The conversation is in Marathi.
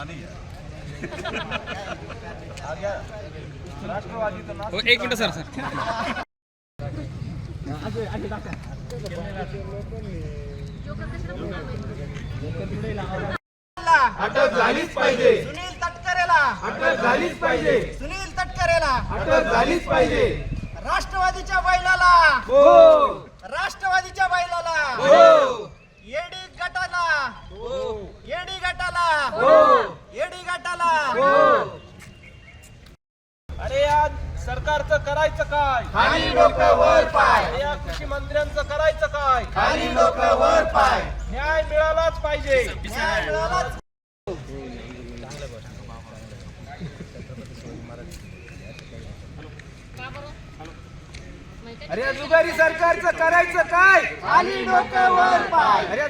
पुरानी है आ गया राष्ट्रवादी तो ना एक मिनिट सर सर. अटक झालीच पाहिजे. सुनील तटकरेला. अटक झालीच पाहिजे. सुनील तटकरेला. अटक झालीच पाहिजे. राष्ट्रवादीच्या बैलाला. हो राष्ट्रवादीच्या बैलाला हो येडी गटाला येडी गटाला हो येडी गटाला. हो. अरे आज सरकारचं करायचं काय? खाली डोकं वर पाय. अरे या कृषी मंत्र्यांचं करायचं काय? खाली डोकं वर पाय. न्याय मिळालाच पाहिजे. न्याय मिळालाच. अरे जुगारी सरकारचं करायचं काय? खाली डोकं वर पाय. अरे